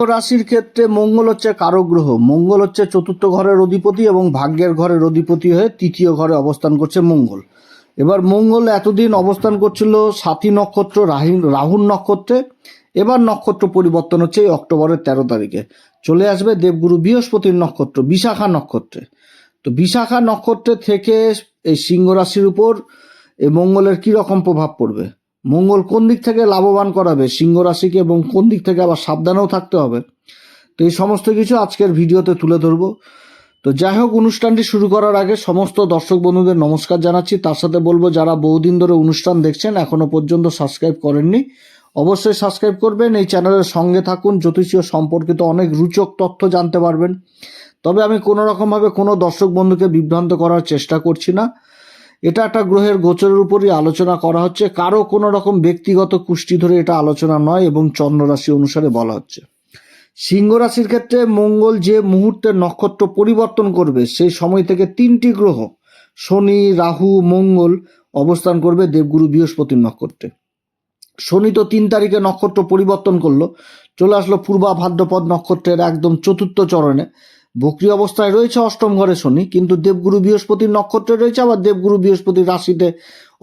রাশির ক্ষেত্রে মঙ্গল হচ্ছে কারক গ্রহ। মঙ্গল হচ্ছে চতুর্থ ঘরের অধিপতি এবং ভাগ্যের ঘরের অধিপতি হয়ে তৃতীয় ঘরে অবস্থান করছে মঙ্গল। এবার মঙ্গল এতদিন অবস্থান করছিল সাথী নক্ষত্র, রাহি, রাহুর নক্ষত্রে। এবার নক্ষত্র পরিবর্তন হচ্ছে এই অক্টোবরের তেরো তারিখে। চলে আসবে দেবগুরু বৃহস্পতির নক্ষত্র, বিশাখা নক্ষত্রে। তো বিশাখা নক্ষত্রে থেকে এই সিংহ রাশির উপর এই মঙ্গলের কি রকম প্রভাব পড়বে? মঙ্গল কোন দিক থেকে লাভবান করাবে? সিংহ রাশিকে এবং কোন দিক থেকে আবার সাবধানেও থাকতে হবে? তো এই সমস্ত কিছু আজকের ভিডিওতে তুলে ধরবো। তো যাই হোক, অনুষ্ঠানটি শুরু করার আগে সমস্ত দর্শক বন্ধুদের নমস্কার জানাচ্ছি। তার সাথে বলব, যারা বহুদিন ধরে অনুষ্ঠান দেখছেন, এখনও পর্যন্ত সাবস্ক্রাইব করেননি, অবশ্যই সাবস্ক্রাইব করবেন। এই চ্যানেলের সঙ্গে থাকুন। জ্যোতিষীয় সম্পর্কিত অনেক রুচক তথ্য জানতে পারবেন। তবে আমি কোনো রকমভাবে কোনো দর্শক বন্ধুকে বিভ্রান্ত করার চেষ্টা করছি না। এটা একটা গ্রহের গোচরের উপরই আলোচনা করা হচ্ছে। কারও কোনো রকম ব্যক্তিগত কুষ্টি ধরে এটা আলোচনা নয় এবং চন্দ্ররাশি অনুসারে বলা হচ্ছে। সিংহ রাশির ক্ষেত্রে মঙ্গল যে মুহূর্তে নক্ষত্র পরিবর্তন করবে, সেই সময় থেকে তিনটি গ্রহ, শনি, রাহু, মঙ্গল অবস্থান করবে দেবগুরু বৃহস্পতির নক্ষত্রে। শনি তো তিন তারিখে নক্ষত্র পরিবর্তন করল, চলে আসলো পূর্বা ভাদ্রপদ নক্ষত্রের একদম চতুর্থ চরণে। বক্রি অবস্থায় রয়েছে অষ্টম ঘরে শনি, কিন্তু দেবগুরু বৃহস্পতির নক্ষত্রে রয়েছে, আবার দেবগুরু বৃহস্পতির রাশিতে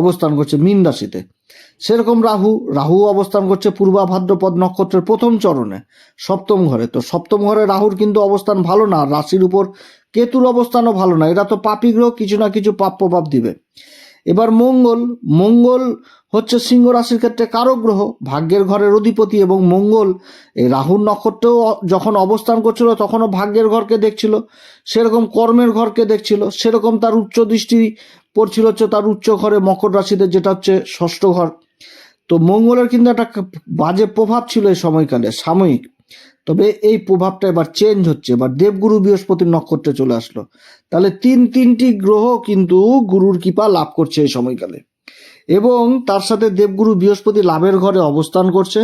অবস্থান করছে মীন রাশিতে। সেরকম রাহু রাহু অবস্থান করছে পূর্বা ভাদ্রপদ নক্ষত্রের প্রথম চরণে, সপ্তম ঘরে। তো সপ্তম ঘরে রাহুর কিন্তু অবস্থান ভালো না, রাশির উপর কেতুর অবস্থানও ভালো না। এরা তো পাপি গ্রহ, কিছু না কিছু পাপ প্রভাব দিবে। এবার মঙ্গল মঙ্গল হচ্ছে সিংহ রাশির ক্ষেত্রে কারক গ্রহ, ভাগ্যের ঘরের অধিপতি এবং মঙ্গল, এই রাহুর নক্ষত্রেও যখন অবস্থান করছিল তখনও ভাগ্যের ঘরকে দেখছিল, সেরকম কর্মের ঘরকে দেখছিল, সেরকম তার উচ্চ দৃষ্টি পড়ছিল হচ্ছে তার উচ্চ ঘরে মকর রাশিতে যেটা হচ্ছে ষষ্ঠ ঘর। তো মঙ্গলের কিন্তু একটা বাজে প্রভাব ছিল এই সময়কালে, সাময়িক। তবে এই প্রভাবটা এবার চেঞ্জ হচ্ছে। এবার দেবগুরু বৃহস্পতির নক্ষত্রে চলে আসলো। তাহলে তিন তিনটি গ্রহ কিন্তু গুরুর কৃপা লাভ করছে এই সময়কালে। এবং তার সাথে দেবগুরু বৃহস্পতি লাভের ঘরে অবস্থান করছে।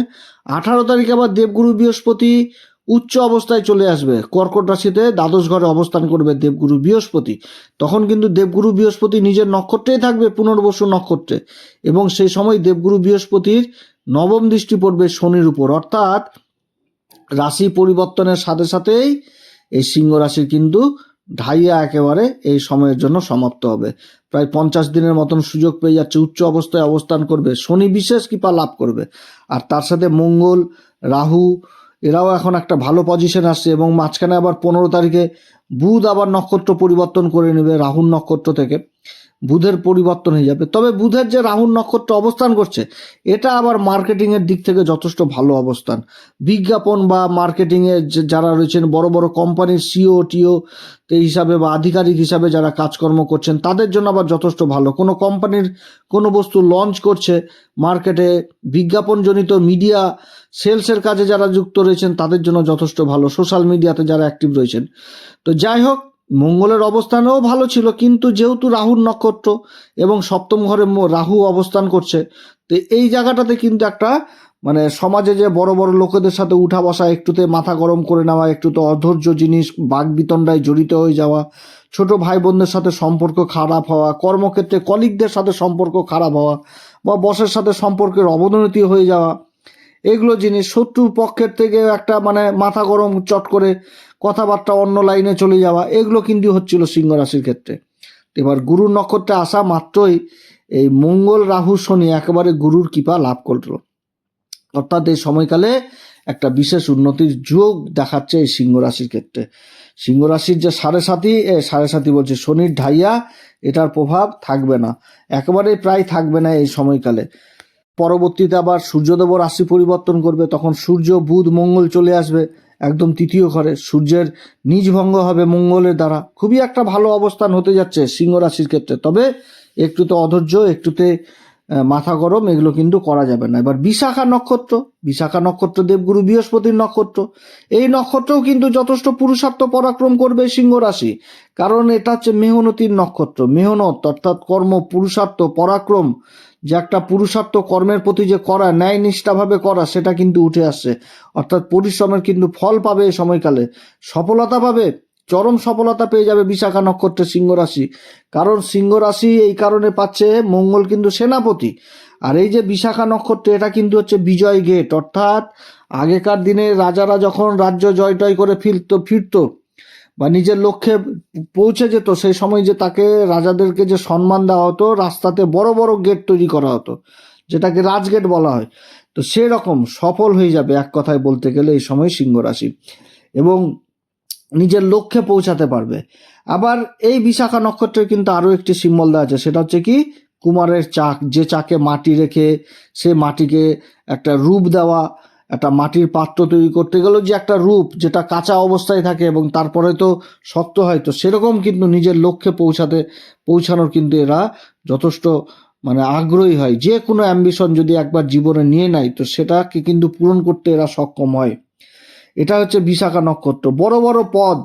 আঠারো তারিখে আবার দেবগুরু বৃহস্পতি উচ্চ অবস্থায় চলে আসবে। কর্কট রাশিতে দ্বাদশ ঘরে অবস্থান করবে দেবগুরু বৃহস্পতি। তখন কিন্তু দেবগুরু বৃহস্পতি নিজের নক্ষত্রেই থাকবে, পুনর্বসু নক্ষত্রে। এবং সেই সময় দেবগুরু বৃহস্পতির নবম দৃষ্টি পড়বে শনির উপর। অর্থাৎ রাশি পরিবর্তনের সাথে সাথেই এই সিংহ রাশির কিন্তু ঢাইয়া একেবারে এই সময়ের জন্য সমাপ্ত হবে। প্রায় পঞ্চাশ দিনের মতন সুযোগ পেয়ে যাচ্ছে, উচ্চ অবস্থায় অবস্থান করবে, শনি বিশেষ কৃপা লাভ করবে। আর তার সাথে মঙ্গল, রাহু, এরাও এখন একটা ভালো পজিশন আসছে এবং মাঝখানে আবার পনেরো তারিখে বুধ আবার নক্ষত্র পরিবর্তন করে নেবে রাহুর নক্ষত্র থেকে। বুধের পরিবর্তন হয়ে যাবে। তবে বুধের যে রাহুর নক্ষত্র অবস্থান করছে, এটা আবার মার্কেটিংয়ের দিক থেকে যথেষ্ট ভালো অবস্থান। বিজ্ঞাপন বা মার্কেটিংয়ে যারা রয়েছেন, বড় বড় কোম্পানির সিও টিও হিসাবে বা আধিকারিক হিসাবে যারা কাজকর্ম করছেন, তাদের জন্য আবার যথেষ্ট ভালো। কোনো কোম্পানির কোনো বস্তু লঞ্চ করছে মার্কেটে বিজ্ঞাপনজনিত মিডিয়া সেলসের কাজে যারা যুক্ত রয়েছেন, তাদের জন্য যথেষ্ট ভালো। সোশ্যাল মিডিয়াতে যারা অ্যাক্টিভ রয়েছেন। তো যাই হোক মঙ্গলের অবস্থানেও ভালো ছিল, কিন্তু যেহেতু রাহুর নক্ষত্র এবং সপ্তম ঘরে রাহু অবস্থান করছে, তো এই জায়গাটাতে কিন্তু একটা মানে সমাজে যে বড় বড় লোকেদের সাথে উঠা বসা, একটুতে মাথা গরম করে নেওয়া, একটুতে অধৈর্য জিনিস বাঘ বিতণ্ডায় জড়িত হয়ে যাওয়া, ছোট ভাই বোনদের সাথে সম্পর্ক খারাপ হওয়া, কর্মক্ষেত্রে কলিগদের সাথে সম্পর্ক খারাপ হওয়া বা বসের সাথে সম্পর্কের অবনতি হয়ে যাওয়া, এগুলো জিনিস শত্রুর পক্ষের থেকে একটা মানে মাথা গরম চট করে কথাবার্তা অন্য লাইনে চলে যাওয়া, এগুলো কিন্তু হচ্ছিল সিংহ রাশির ক্ষেত্রে। এবার গুরুর নক্ষত্রে আসা মাত্রই এই মঙ্গল রাহু শনি একেবারে গুরুর কৃপা লাভ করল। অর্থাৎ এই সময়কালে একটা বিশেষ উন্নতির যোগ দেখাচ্ছে এই সিংহ রাশির ক্ষেত্রে। সিংহ রাশির যে সাড়ে সাথী সাড়ে সাথী বলছে শনির ঢাইয়া, এটার প্রভাব থাকবে না। একেবারেই প্রায় থাকবে না এই সময়কালে। পরবর্তীতে আবার সূর্যদেব রাশি পরিবর্তন করবে, তখন সূর্য, বুধ, মঙ্গল চলে আসবে। একদম তৃতীয় ঘরে। সূর্যের নিজ ভঙ্গ হবে মঙ্গলের দ্বারা। খুবই একটা ভালো অবস্থান হতে যাচ্ছে সিংহ রাশির ক্ষেত্রে। তবে একটুতে অধৈর্য, একটুতে মাথা গরম, এগুলো কিন্তু করা যাবে না। এবার বিশাখা নক্ষত্র। বিশাখা নক্ষত্র দেবগুরু বৃহস্পতির নক্ষত্র। এই নক্ষত্রও কিন্তু যথেষ্ট পুরুষার্থ পরাক্রম করবে সিংহ রাশি। কারণ এটা হচ্ছে মেহনতির নক্ষত্র। মেহনত অর্থাৎ কর্ম, পুরুষার্থ, পরাক্রম যে একটা পুরুষার্থ কর্মের প্রতি যে করা ন্যায় নিষ্ঠাভাবে করা সেটা কিন্তু উঠে আসছে। অর্থাৎ পরিশ্রমের কিন্তু ফল পাবে এই সময়কালে। সফলতা পাবে, চরম সফলতা পেয়ে যাবে বিশাখা নক্ষত্রের সিংহ রাশি। কারণ সিংহ রাশি এই কারণে পাচ্ছে মঙ্গল কিন্তু সেনাপতি। আর এই যে বিশাখা নক্ষত্র, এটা কিন্তু হচ্ছে বিজয় গেট। অর্থাৎ আগেকার দিনে রাজারা যখন রাজ্য জয় টয় করে ফিরতো ফিরতো বা নিজের লক্ষ্যে পৌঁছে যেত, সেই সময় যে তাকে রাজাদেরকে যে সম্মান দেওয়া হতো, রাস্তাতে বড় বড় গেট তৈরি করা হতো, যেটাকে রাজগেট বলা হয়। তো সেরকম সফল হয়ে যাবে এক কথায় বলতে গেলে এই সময় সিংহ রাশি। এবং নিজের লক্ষ্যে পৌঁছাতে পারবে। আবার এই বিশাখা নক্ষত্রের কিন্তু আরও একটি সিম্বল দেওয়া আছে, সেটা হচ্ছে কি? কুমারের চাক, যে চাকে মাটি রেখে সে মাটিকে একটা রূপ দেওয়া একটা মাটির পাত্র তৈরি করতে গেলেও যে একটা রূপ যেটা কাঁচা অবস্থায় থাকে এবং তারপরে তো শক্ত হয়, তো সেরকম কিন্তু নিজের লক্ষ্যে পৌঁছাতে, পৌঁছানোর কিন্তু এরা যথেষ্ট মানে আগ্রহী হয়। যে কোনো অ্যাম্বিশন যদি একবার জীবনে নিয়ে নেয়, তো সেটাকে কিন্তু পূরণ করতে এরা সক্ষম হয়। এটা হচ্ছে বিশাখা নক্ষত্র। বড় বড় পদ।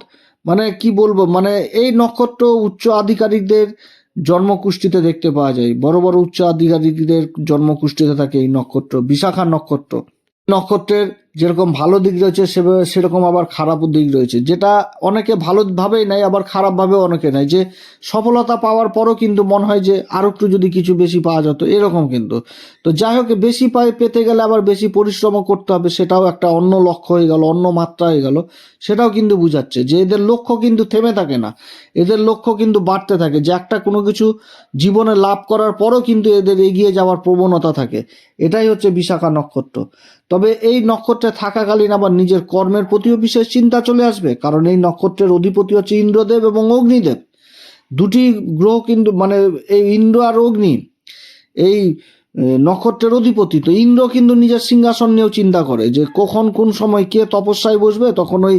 মানে কি বলব? মানে এই নক্ষত্র উচ্চ আধিকারিকদের জন্মকুষ্ঠিতে দেখতে পাওয়া যায়। বড় বড় উচ্চ আধিকারিকদের জন্মকুষ্ঠিতে থাকে এই নক্ষত্র, বিশাখা নক্ষত্র। নক্ষত্রের যেরকম ভালো দিক রয়েছে সেভাবে সেরকম আবার খারাপ দিক রয়েছে। যেটা অনেকে ভালোভাবেই নেয়, আবার খারাপভাবেও অনেকে নেয়। যে সফলতা পাওয়ার পরও কিন্তু মনে হয় যে আরও একটু যদি কিছু বেশি পাওয়া যেত, এরকম কিন্তু। তো যাই হোক, বেশি পাই পেতে গেলে আবার বেশি পরিশ্রমও করতে হবে, সেটাও একটা অন্য লক্ষ্য হয়ে গেল, অন্য মাত্রা হয়ে গেল। সেটাও কিন্তু বুঝাচ্ছে যে এদের লক্ষ্য কিন্তু থেমে থাকে না। এদের লক্ষ্য কিন্তু বাড়তে থাকে যে একটা কোনো কিছু জীবনে লাভ করার পরও কিন্তু এদের এগিয়ে যাওয়ার প্রবণতা থাকে। এটাই হচ্ছে বিশাখা নক্ষত্র। তবে এই নক্ষত্রে থাকাকালীন আবার নিজের কর্মের প্রতিও বিশেষ চিন্তা চলে আসবে, কারণ এই নক্ষত্রের অধিপতি হচ্ছে ইন্দ্রদেব এবং অগ্নিদেব। দুটি গ্রহ কিন্তু মানে এই ইন্দ্র আর অগ্নি, এই নক্ষত্রের অধিপতি। তো ইন্দ্র কিন্তু নিজের সিংহাসন নিয়েও চিন্তা করে যে কখন, কোন সময় কে তপস্যায় বসবে, তখন ওই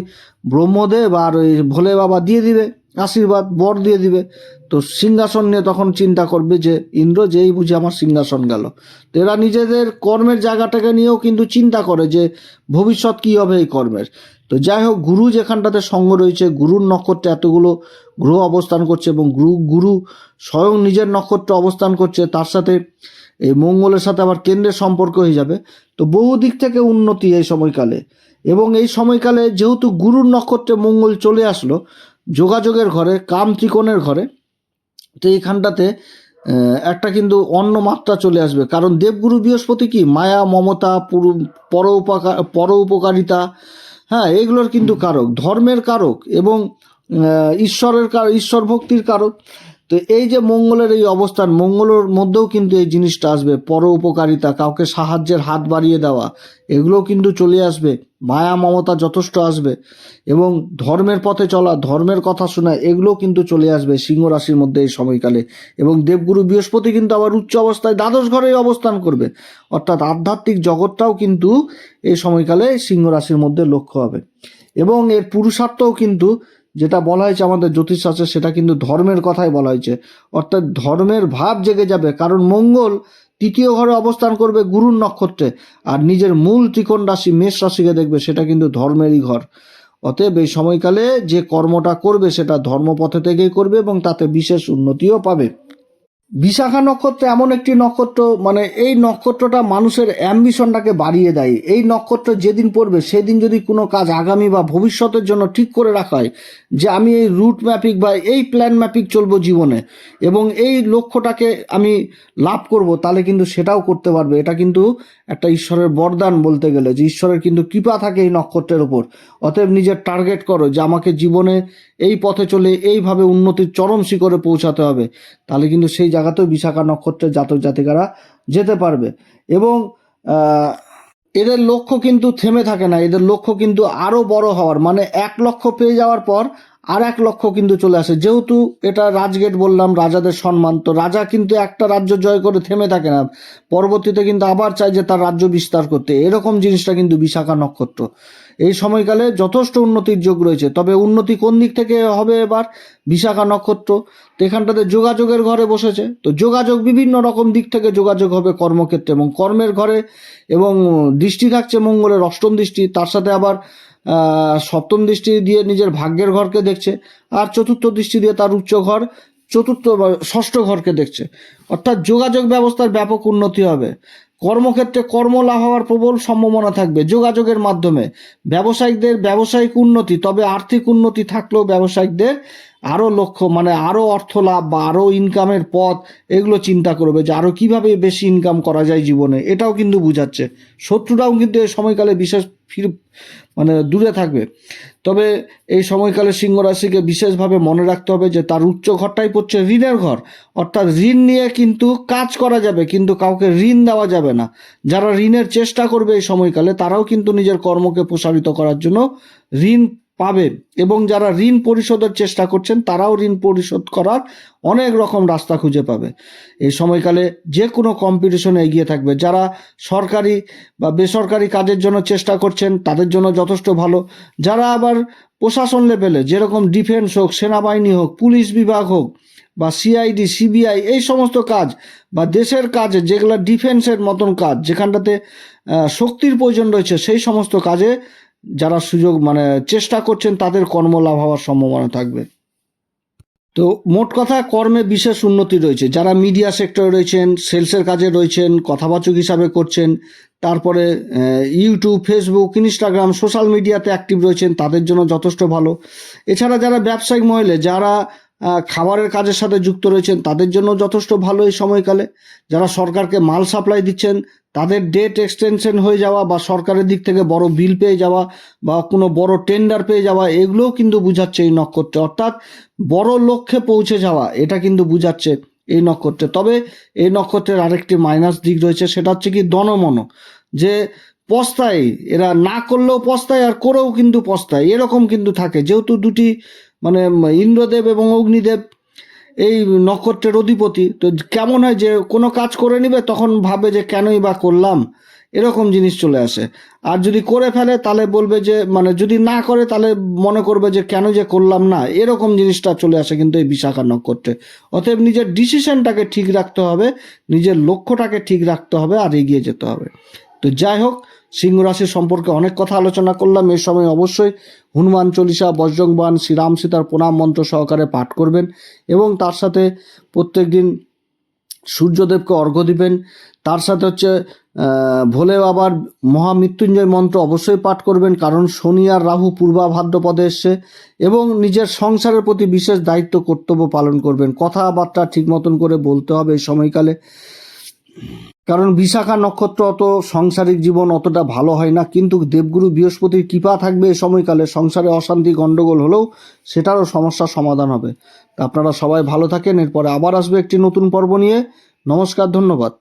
ব্রহ্মদেব আর ওই ভোলে বাবা দিয়ে দিবে। আশীর্বাদ, বর দিয়ে দিবে। তো সিংহাসন নিয়ে তখন চিন্তা করবে যে, ইন্দ্র যেই বুঝে আমার সিংহাসন গেল। তো এরা নিজেদের কর্মের জায়গাটাকে নিয়েও কিন্তু চিন্তা করে যে, ভবিষ্যৎ কী হবে এই কর্মের। তো যাই হোক, গুরু যেখানটাতে সঙ্গ রয়েছে, গুরুর নক্ষত্রে এতগুলো গ্রহ অবস্থান করছে এবং গুরু গুরু স্বয়ং নিজের নক্ষত্রে অবস্থান করছে, তার সাথে এই মঙ্গলের সাথে আবার কেন্দ্রের সম্পর্ক হয়ে যাবে। তো বহু দিক থেকে উন্নতি এই সময়কালে। এবং এই সময়কালে যেহেতু গুরুর নক্ষত্রে মঙ্গল চলে আসলো যোগাযোগের ঘরে, কাম ত্রিকোণের ঘরে, তো এইখানটাতে একটা কিন্তু অন্য মাত্রা চলে আসবে। কারণ দেবগুরু বৃহস্পতি কি? মায়া, মমতা, পুরু উপকার পর উপকারিতা হ্যাঁ এগুলোর কিন্তু কারক, ধর্মের কারক এবং ঈশ্বরের ঈশ্বর ভক্তির কারক। তো এই যে মঙ্গলের এই অবস্থান, মঙ্গলের মধ্যেও কিন্তু এই জিনিসটা আসবে। পর উপকারিতা, কাউকে সাহায্যের হাত বাড়িয়ে দেওয়া, এগুলোও কিন্তু চলে আসবে। মায়া, মমতা যথেষ্ট আসবে এবং ধর্মের পথে চলা, ধর্মের কথা শোনা, এগুলোও কিন্তু চলে আসবে সিংহ রাশির মধ্যে এই সময়কালে। এবং দেবগুরু বৃহস্পতি কিন্তু আবার উচ্চ অবস্থায় দ্বাদশ ঘরে অবস্থান করবে। অর্থাৎ আধ্যাত্মিক জগৎটাও কিন্তু এই সময়কালে সিংহ রাশির মধ্যে লক্ষ্য হবে। এবং এর পুরুষার্থও কিন্তু যেটা বলা হয়েছে আমাদের জ্যোতিষশাস্ত্রে, সেটা কিন্তু ধর্মের কথাই বলা হয়েছে। অর্থাৎ ধর্মের ভাব জেগে যাবে, কারণ মঙ্গল তৃতীয় ঘরে অবস্থান করবে গুরুর নক্ষত্রে, আর নিজের মূল ত্রিকোণ রাশি মেষ রাশিকে দেখবে, সেটা কিন্তু ধর্মেরই ঘর। অতএব এই সময়কালে যে কর্মটা করবে, সেটা ধর্মপথে থেকেই করবে এবং তাতে বিশেষ উন্নতিও পাবে। বিশাখা নক্ষত্র এমন একটি নক্ষত্র মানে এই নক্ষত্রটা মানুষের অ্যাম্বিশনটাকে বাড়িয়ে দেয়। এই নক্ষত্র যেদিন পড়বে, সেদিন যদি কোনো কাজ আগামী বা ভবিষ্যতের জন্য ঠিক করে রাখা হয়, যে আমি এই রুট ম্যাপিক বা এই প্ল্যান ম্যাপিক চলবো জীবনে, এবং এই লক্ষ্যটাকে আমি লাভ করব, তাহলে কিন্তু সেটাও করতে পারবে। এটা কিন্তু একটা ঈশ্বরের বরদান বলতে গেলে, যে ঈশ্বরের কিন্তু কৃপা থাকে এই নক্ষত্রের ওপর অতএব নিজের টার্গেট করো যে আমাকে জীবনে এই পথে চলে এইভাবে উন্নতির চরম শিখরে পৌঁছাতে হবে। তাহলে কিন্তু সেই জায়গাতেও বিশাখা নক্ষত্রের জাতক জাতিকারা যেতে পারবে। এবং এদের লক্ষ্য কিন্তু থেমে থাকে না। এদের লক্ষ্য কিন্তু আরও বড় হওয়ার। মানে এক লক্ষ্য পেয়ে যাওয়ার পর আর এক লক্ষ্য কিন্তু চলে আসে। যেহেতু এটা রাজগেট বললাম, রাজাদের সম্মান, তো রাজা কিন্তু একটা রাজ্য জয় করে থেমে থাকে না। পরবর্তীতে কিন্তু আবার চায় যে তার রাজ্য বিস্তার করতে। এরকম জিনিসটা কিন্তু বিশাখা নক্ষত্র। এই সময়কালে যথেষ্ট উন্নতির যোগ রয়েছে। তবে উন্নতি কোন দিক থেকে হবে এবার? বিশাখা নক্ষত্র। তো এখানটাতে যোগাযোগের ঘরে বসেছে। তো যোগাযোগ বিভিন্ন রকম দিক থেকে যোগাযোগ হবে কর্মক্ষেত্রে এবং কর্মের ঘরে এবং দৃষ্টি থাকছে মঙ্গলের অষ্টম দৃষ্টি। তার সাথে আবার সপ্তম দৃষ্টি দিয়ে নিজের ভাগ্যের ঘরকে দেখছে আর চতুর্থ দৃষ্টি দিয়ে তার উচ্চ ঘর, চতুর্থ ষষ্ঠ ঘরকে দেখছে। অর্থাৎ যোগাযোগ ব্যবস্থার ব্যাপক উন্নতি হবে। কর্মক্ষেত্রে কর্ম লাভ হওয়ার প্রবল সম্ভাবনা থাকবে যোগাযোগের মাধ্যমে। ব্যবসায়িকদের ব্যবসায়িক উন্নতি, তবে আর্থিক উন্নতি থাকলেও ব্যবসায়িকদের আরও লক্ষ্য মানে আরও অর্থ লাভ বা আরও ইনকামের পথ, এগুলো চিন্তা করবে যে আরও কীভাবে বেশি ইনকাম করা যায় জীবনে। এটাও কিন্তু বুঝাচ্ছে। শত্রুরাও কিন্তু এই সময়কালে বিশেষ ফির মানে দূরে থাকবে। তবে এই সময়কালে সিংহ রাশিকে বিশেষভাবে মনে রাখতে হবে যে তার উচ্চ ঘরটাই পড়ছে ঋণের ঘর। অর্থাৎ ঋণ নিয়ে কিন্তু কাজ করা যাবে, কিন্তু কাউকে ঋণ দেওয়া যাবে না। যারা ঋণের চেষ্টা করবে এই সময়কালে, তারাও কিন্তু নিজের কর্মকে প্রসারিত করার জন্য ঋণ পাবে এবং যারা ঋণ পরিশোধের চেষ্টা করছেন, তারাও ঋণ পরিশোধ করার অনেক রকম রাস্তা খুঁজে পাবে। এই সময়কালে যে কোনো কম্পিটিশনে এগিয়ে থাকবে। যারা সরকারি বা বেসরকারি কাজের জন্য চেষ্টা করছেন, তাদের জন্য যথেষ্ট ভালো। যারা আবার প্রশাসন লেভেলে যেরকম ডিফেন্স হোক, সেনাবাহিনী হোক, পুলিশ বিভাগ হোক বা সিআইডি সিবিআই এই সমস্ত কাজ বা দেশের কাজ, যেগুলো ডিফেন্সের মতন কাজ, যেখানটাতে শক্তির প্রয়োজন রয়েছে, সেই সমস্ত কাজে যারা সুযোগ মানে চেষ্টা করছেন, তাদের কর্মলাভ হওয়ার সম্ভাবনা থাকবে। তো মোট কথা, কর্মে বিশেষ উন্নতি রয়েছে। যারা মিডিয়া সেক্টরে রয়েছেন, সেলসের কাজে রয়েছেন, কথাবাচক হিসাবে করছেন, তারপরে ইউটিউব, ফেসবুক, ইনস্টাগ্রাম, সোশ্যাল মিডিয়াতে অ্যাক্টিভ রয়েছেন, তাদের জন্য যথেষ্ট ভালো। এছাড়া যারা ব্যবসায়িক মহলে, যারা খাবারের কাজের সাথে যুক্ত রয়েছেন, তাদের জন্য যথেষ্ট ভালো এই সময়কালে। যারা সরকারকে মাল সাপ্লাই দিচ্ছেন, তাদের ডেট এক্সটেনশন হয়ে যাওয়া বা সরকারের দিক থেকে বড় বিল পেয়ে যাওয়া বা কোনো বড় টেন্ডার পেয়ে যাওয়া, এগুলোও কিন্তু বুঝাচ্ছে এই নক্ষত্রে। অর্থাৎ বড় লক্ষ্যে পৌঁছে যাওয়া, এটা কিন্তু বুঝাচ্ছে এই নক্ষত্রে। তবে এই নক্ষত্রের আরেকটি মাইনাস দিক রয়েছে, সেটা হচ্ছে কি দনমন। যে পস্তায়, এরা না করলেও পস্তায় আর করেও কিন্তু পস্তায়, এরকম কিন্তু থাকে। যেহেতু দুটি মানে ইন্দ্রদেব এবং অগ্নিদেব এই নক্ষত্রের অধিপতি, তো কেমন হয় যে কোনো কাজ করে নিবে তখন ভাবে যে কেনই বা করলাম, এরকম জিনিস চলে আসে। আর যদি করে ফেলে তাহলে বলবে যে মানে যদি না করে তাহলে মনে করবে যে কেন যে করলাম না, এরকম জিনিসটা চলে আসে কিন্তু এই বিশাখা নক্ষত্রে। অতএব নিজের ডিসিশনটাকে ঠিক রাখতে হবে, নিজের লক্ষ্যটাকে ঠিক রাখতে হবে আর এগিয়ে যেতে হবে। তো যাই হোক, সিংহ রাশি সম্পর্কে অনেক কথা আলোচনা করলাম। এ সময় অবশ্যই হনুমান চল্লিশা বজ্রংবান শ্রীরাম সীতার প্রণাম মন্ত্র সহকারে পাঠ করবেন এবং তার সাথে প্রত্যেক দিন সূর্যদেবকে অর্ঘ্য দিবেন। তার সাথে হচ্ছে ভোলে বাবার মহামৃত্যুঞ্জয় মন্ত্র অবশ্যই পাঠ করবেন, কারণ শনি আর রাহু পূর্বা ভাদ্রপদে এসছে এবং নিজের সংসারের প্রতি বিশেষ দায়িত্ব, কর্তব্য পালন করবেন। কথাবার্তা ঠিক মতন করে বলতে হবে এই সময়কালে। কারণ বিশাখা নক্ষত্র অত সংসারিক জীবন অতটা ভালো হয় না, কিন্তু দেবগুরু বৃহস্পতির কৃপা থাকবে এ সময়কালে। সংসারে অশান্তি, গণ্ডগোল হলেও সেটারও সমস্যার সমাধান হবে। আপনারা সবাই ভালো থাকেন, এরপরে আবার আসবে একটি নতুন পর্ব নিয়ে। নমস্কার, ধন্যবাদ।